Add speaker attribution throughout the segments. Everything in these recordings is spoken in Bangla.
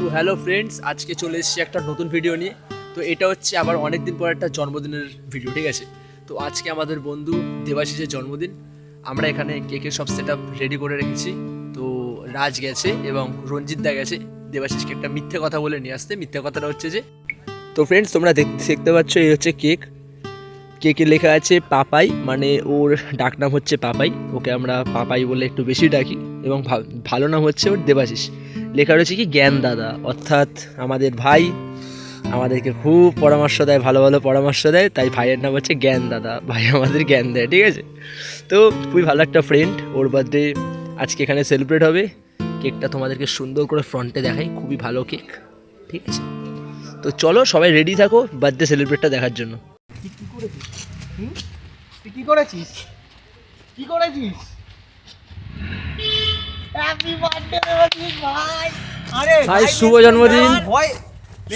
Speaker 1: তো হ্যালো ফ্রেন্ডস, আজকে চলে এসেছি একটা নতুন ভিডিও নিয়ে। তো এটা হচ্ছে আবার অনেক দিন পর একটা জন্মদিনের ভিডিও ঠিক আছে? তো আজকে আমাদের বন্ধু দেবাশিসের জন্মদিন। আমরা এখানে কেকের সব সেট রেডি করে রেখেছি। তো রাজ গেছে এবং রঞ্জিত দা গেছে। দেবাশিসকে একটা মিথ্যে কথা বলে নিয়ে আসতে। মিথ্যে কথাটা হচ্ছে যে, তো ফ্রেন্ডস তোমরা দেখতে দেখতে পাচ্ছ, এই হচ্ছে কেক কেকে লেখা আছে পাপাই মানে ওর ডাকনাম হচ্ছে পাপাই। ওকে আমরা পাপাই বলে একটু বেশি ডাকি। এবং ভালো নাম হচ্ছে ওর দেবাশিস। লেখা রয়েছে কি জ্ঞান দাদা। অর্থাৎ আমাদের ভাই আমাদেরকে খুব পরামর্শ দেয় ভালো ভালো পরামর্শ দেয় তাই ভাইয়ের নাম হচ্ছে জ্ঞান দাদা। ভাই আমাদের জ্ঞান দেয় ঠিক আছে? তো খুবই ভালো একটা ফ্রেন্ড ওর বার্থডে আজকে এখানে সেলিব্রেট হবে। কেকটা তোমাদেরকে সুন্দর করে ফ্রন্টে দেখাই খুবই ভালো কেক ঠিক আছে? তো চলো সবাই রেডি থাকো বার্থডে সেলিব্রেটটা দেখার জন্য।
Speaker 2: কি করেছিস? কি করেছিস? ভাই
Speaker 1: শুভ জন্মদিন।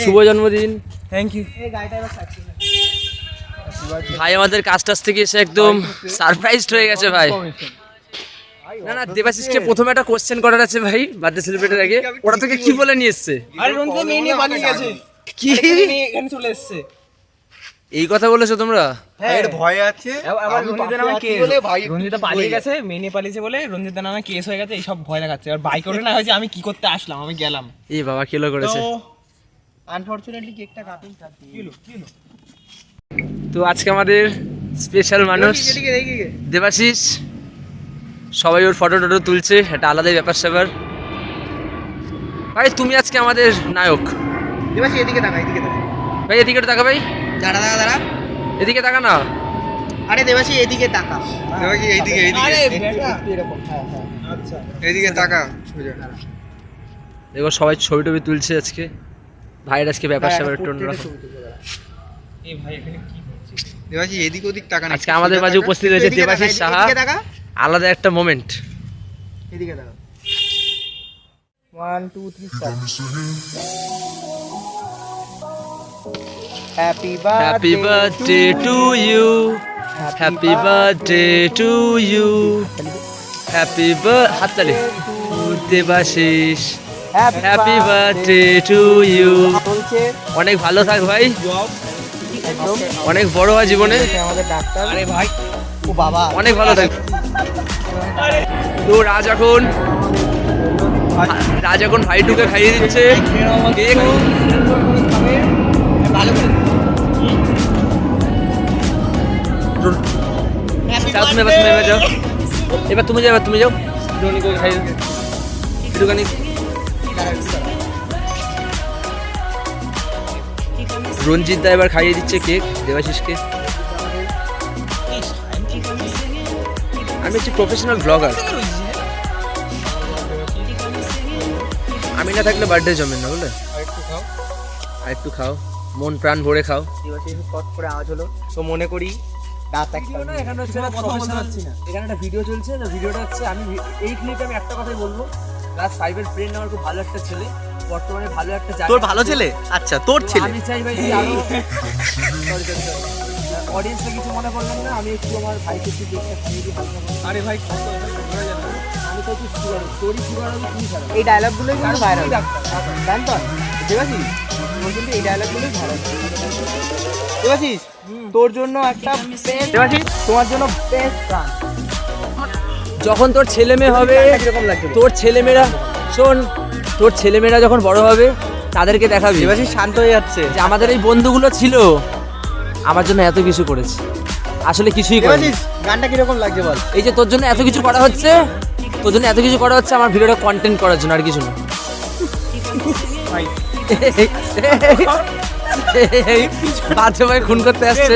Speaker 1: শুভ জন্মদিন।
Speaker 2: থ্যাংক ইউ
Speaker 1: ভাই আমাদের কাজ টাজ থেকে এসে একদম সারপ্রাইজড হয়ে গেছে ভাই। না না দেবাশিসকে প্রথমে একটা কোশ্চেন করার আছে ভাই বার্থডে সেলিব্রেটের আগে। ওরা তোকে কি বলে নিয়ে এসছে?
Speaker 2: আরে রঞ্জিত মেয়ে নিয়ে পালিয়ে গেছে।
Speaker 1: কি?
Speaker 2: এখানে চলে এসেছে।
Speaker 1: এই কথা বলেছ তোমরা?
Speaker 3: এর ভয় আছে।
Speaker 2: আবার রঞ্জিতের নামে কেস।
Speaker 3: বলে ভাই
Speaker 2: রঞ্জিতা পালিয়ে গেছে মেয়ে নিয়ে পালিয়েছে বলে রঞ্জিতের নামে কেস হয়ে গেছে এইসব ভয় দেখাচ্ছে। আর বাইক ওঠে না হয়েছে আমি কি করতে আসলাম? আমি গেলাম।
Speaker 1: এই বাবা কিলো করেছে।
Speaker 2: আনফরচুনেটলি কেকটা কাটিং
Speaker 1: তো আজকে আমাদের স্পেশাল মানুষ দেবাশিস। সবাই ওর ফটো টটো তুলছে একটা আলাদাই ব্যাপার স্যাপার। ভাই তুমি আজকে আমাদের নায়ক।
Speaker 2: দেবাসি এদিকে তাকা এদিকে তাকা
Speaker 1: ভাই এদিকে তাকা ভাই।
Speaker 2: দাঁড়া দাঁড়া দাঁড়া।
Speaker 1: এদিকে তাকা না।
Speaker 2: আরে দেবাসি এদিকে তাকা।
Speaker 3: দেবাশিস, এইদিকে, এইদিকে।
Speaker 2: আরে এরকম হ্যাঁ হ্যাঁ আচ্ছা
Speaker 3: এদিকে তাকা।
Speaker 1: দেখো সবাই ছবি টবি তুলছে আজকে। ভাইয়ের আজকে ব্যাপার স্যাপার একটু অন্যরকম
Speaker 2: এই ভাই এখানে কি হচ্ছে?
Speaker 3: এদিক ওদিক তাকা না।
Speaker 1: আজকে আমাদের মাঝে উপস্থিত হয়েছে দেবাশিস সাহা। আলাদা একটা মোমেন্ট
Speaker 2: এদিকে তাকা one two three start happy
Speaker 1: happy birthday to you happy birthday to you happy হাততালি। Debashis happy birthday to you অনেক ভালো থাক ভাই। অনেক বড় হয় জীবনে। অনেক ভালো থাক। তো রাজ এখন রাজ এখন ভাইটুকে খাইয়ে দিচ্ছে। কেক। তুমি এবার তুমি এবার যাও। এবার তুমি যাও এবার তুমি যাও। একটুখানি করে খাইয়ে একটুখানি রঞ্জিত দা এবার খাইয়ে দিচ্ছে কেক দেবাশিসকে। আমি হচ্ছি প্রফেশনাল ব্লগার আমি না থাকলে বার্থডে জমেন না
Speaker 2: একটু খাও।
Speaker 1: আর একটু খাও। মন প্রাণ ভরে খাও।
Speaker 2: একটু করে আওয়াজ হলো। তো মনে করি একটা
Speaker 1: এখানে হচ্ছে এখানে একটা ভিডিও চলছে না ভিডিওটা হচ্ছে আমি এই ক্লিপে আমি একটা কথাই বলব। ক্লাস ফাইভের ফ্রেন্ড আমার খুব ভালো একটা ছেলে বর্তমানে ভালো একটা
Speaker 3: তোর ভালো ছেলে? আচ্ছা তোর ছেলে?
Speaker 1: আমি চাই ভাই আরও অডিয়েন্সে কিছু মনে করলাম না আমি একটু আমার ভাইকে একটু।
Speaker 2: আরে ভাই
Speaker 1: আমি তো একটু সুগার তোরই সুগার হবে তুমি
Speaker 2: এই ডায়লগগুলোই কিন্তু ভাইরাল জান তো তোর কিন্তু এই ডায়লগগুলোই ভাইরাল দেবাশিস তোর জন্য একটা দেবাশিস? তোমার জন্য বেস্ট গান।
Speaker 1: যখন তোর ছেলে মেয়ে হবে তোর ছেলেমেয়েরা শোন তোর ছেলেমেয়েরা যখন বড় হবে তাদেরকে দেখাবি।
Speaker 2: দেবাশিস শান্ত হয়ে যাচ্ছে।
Speaker 1: যে আমাদের এই বন্ধুগুলো ছিল আমার জন্য এত কিছু করেছে। আসলে কিছুই করেনি।
Speaker 2: গানটা কীরকম লাগছে বল?
Speaker 1: এই যে তোর জন্য এত কিছু করা হচ্ছে তোর জন্য এত কিছু করা হচ্ছে আমার ভিডিওটা কন্টেন্ট করার জন্য আর কিছু না। বাচ্চা ভাই খুন করতে আসছে